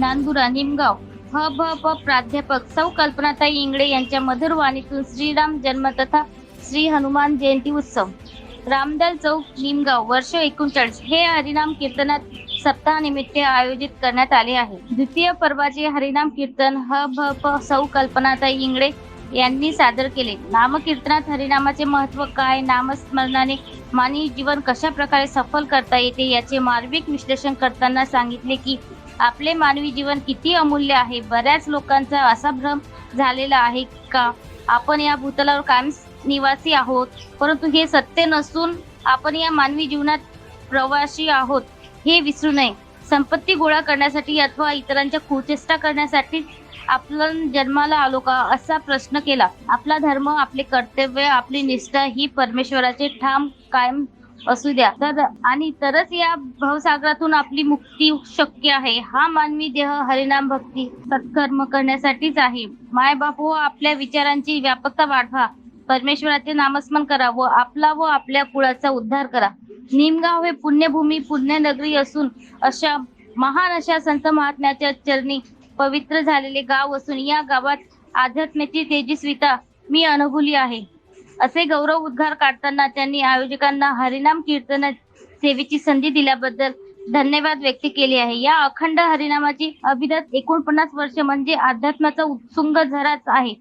नांदुरा निमगाव. ह भ प प्राध्यापक सौ कल्पनाताई इंगळे यांच्या मधुर वाणीतून श्रीराम जन्म तथा श्री हनुमान जयंती उत्सव. रामदाल चौक निमगाव वर्ष एकोणचाळीस. हे हरिनाम कीर्तनात सप्ताहानिमित्त आयोजित करण्यात आले आहे. द्वितीय पर्वाचे हरिनाम कीर्तन ह भ प सौ कल्पनाताई इंगळे यांनी सादर केले. नामकीर्तनात हरिनामाचे महत्त्व काय नामस्मरणाने मानवी जीवन कशा प्रकारे सफल करता येते याचे मार्मिक विश्लेषण करताना सांगितले की आपले मानवी जीवन किती अमूल्य आहे? बऱ्याच लोकांचा असा भ्रम झालेला आहे का? आपण या भूतलावर कायम निवासी आहोत परंतु हे सत्य नसून आपण या मानवी जीवनात प्रवासी आहोत हे विसरू नये. संपत्ती गोळा करण्यासाठी अथवा इतरांच्या कुचेष्टा करण्यासाठी आपण जन्माला आलो का? असा प्रश्न केला. आपला धर्म आपले कर्तव्य आपली निष्ठा ही परमेश्वराचे ठाम कायम असू द्या. तर आणि तरच या भावसागरातून आपली मुक्ती शक्य आहे. हा मानवी देह हरिनाम भक्ती सत्कर्म करण्यासाठीच आहे. मायबाप व हो, आपल्या विचारांची व्यापकता वाढवा. परमेश्वराचे नामस्मरण करा व आपला व आपल्या कुळाचा उद्धार करा. निमगाव हे पुण्यभूमी पुण्यनगरी असून अशा महान अशा संत महात्म्याच्या चरणी पवित्र झालेले गाव असून या गावात आध्यात्म्याची तेजस्विता मी अनुभवली आहे. असे गौरव उद्गार काढताना त्यांनी आयोजकांना हरिनाम कीर्तन सेवेची संधी दिल्याबद्दल धन्यवाद व्यक्त केले आहे. या अखंड हरिनामाची अभिदत एकोणपन्नास वर्ष म्हणजे अध्यात्माचा उत्सुंग झराच आहे.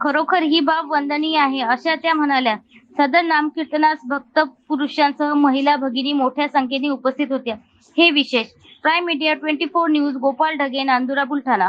खरोखर ही बाब वंदनीय आहे. अशा त्या म्हणाल्या सदर नामकीर्तनास भक्त पुरुषांसह महिला भगिनी मोठ्या संख्येने उपस्थित होत्या. हे विशेष. Prime media twenty four news Gopal Dhage Nandura Buldhana.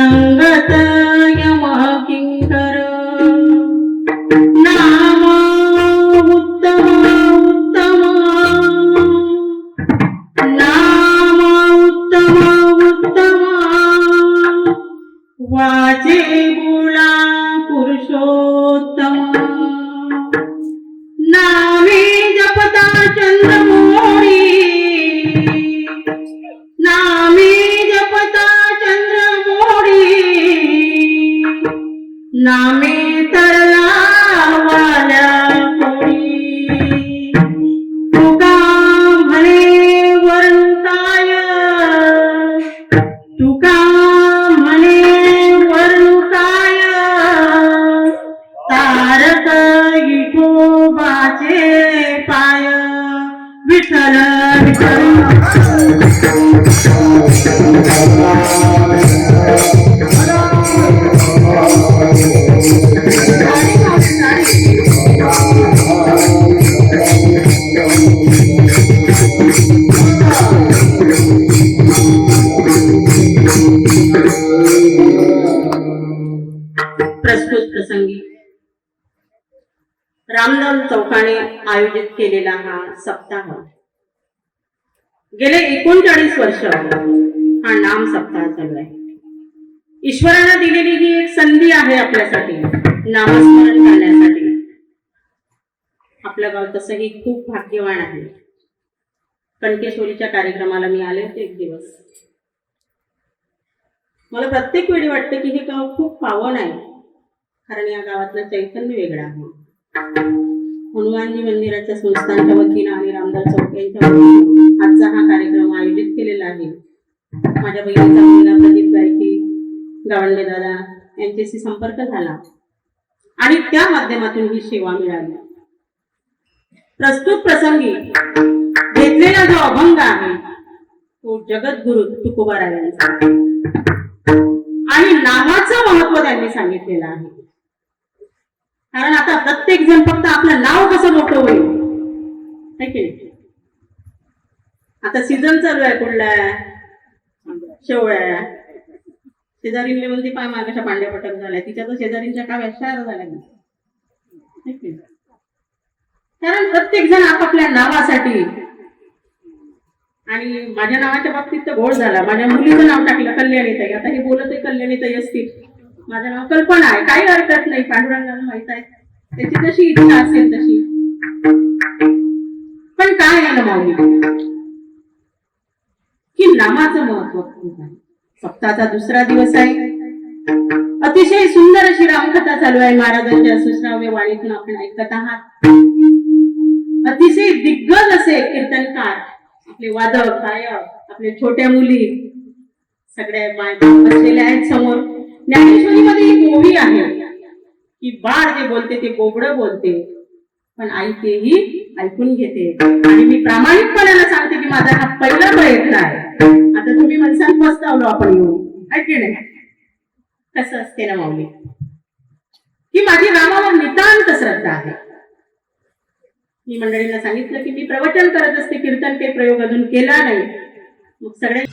वाचे गुणा पुरुषोत्तम. नामे जपता चंद्रमोळी. नामे जपता चंद्रमोळी. नामे विठोबाचे पाय विठ्ठल. प्रस्तुत प्रसंगी रामदास चौकाने आयोजित केलेला हा सप्ताह. गेले एकोणचाळीस वर्ष हा नाम सप्ताह चालू आहे ईश्वरानं दिलेली ही एक संधी आहे आपल्यासाठी नामस्मरण करण्यासाठी. आपलं गाव तसंही खूप भाग्यवान आहे. कणकेश्वरीच्या कार्यक्रमाला मी आले होते एक दिवस. मला प्रत्येक वेळी वाटतं की हे गाव खूप पावन आहे कारण या गावातलं चैतन्य वेगळं आहे. हनुमानजी मंदिराच्या संस्थांच्या वतीनं आणि रामदास चौक यांच्या वतीनं आजचा हा कार्यक्रम आयोजित केलेला आहे. माझ्या बहिणीचा मुलगा प्रदीप गायकी गावंडे दादा यांच्याशी संपर्क झाला. आणि त्या माध्यमातून ही सेवा मिळाली. प्रस्तुत प्रसंगी घेतलेला जो अभंग आहे तो जगद्गुरु तुकोबाराव यांचा आणि नावाचं महत्त्व त्यांनी सांगितलेलं आहे. कारण आता प्रत्येक जण फक्त आपलं नाव कसं मोठं होईल? आता सीझन चालू आहे कुठला? शेवळ्या शेजारी म्हणते पाय मागाच्या पांड्या पटक झाल्या. तिच्या तर शेजारींच्या काय शार झाल्या. कारण प्रत्येक जण आपापल्या नावासाठी आणि माझ्या नावाच्या बाबतीत तर घोळ झाला. माझ्या मुलीचं नाव टाकलं कल्याणीताई आता हे बोलत आहे कल्याणीताई असतील. माझं नाव कल्पना आहे. काही हरकत नाही. पांडुरंगाला माहीत आहे. त्याची जशी इच्छा असेल तशी. पण काय आहे माऊली? की नामाचं महत्त्व खूप आहे. दुसरा दिवस आहे. अतिशय सुंदर अशी रामकथा चालू आहे. महाराजांच्या सुश्राव्य वाणीतून आपण ऐकत आहात. अतिशय दिग्गज असे कीर्तनकार आपले वादक गायक आपल्या छोट्या मुली सगळ्या बसलेल्या आहेत समोर. ज्ञानेश्वरीमध्ये एक ओवी आहे. की बाळ जे बोलते ते गोबड बोलते. पण आई तेही ऐकून घेते. आणि मी प्रामाणिकपणाला सांगते की माझा हा पहिला प्रयत्न आहे. आता तुम्ही म्हणसान पस्तावलो आपण येऊन. ऐकले नाही? कसं असते ना माऊली? की माझी रामावर नितांत श्रद्धा आहे. मी मंडळींना सांगितलं की मी प्रवचन करत असते कीर्तन ते प्रयोग अजून केला नाही. मग सगळ्या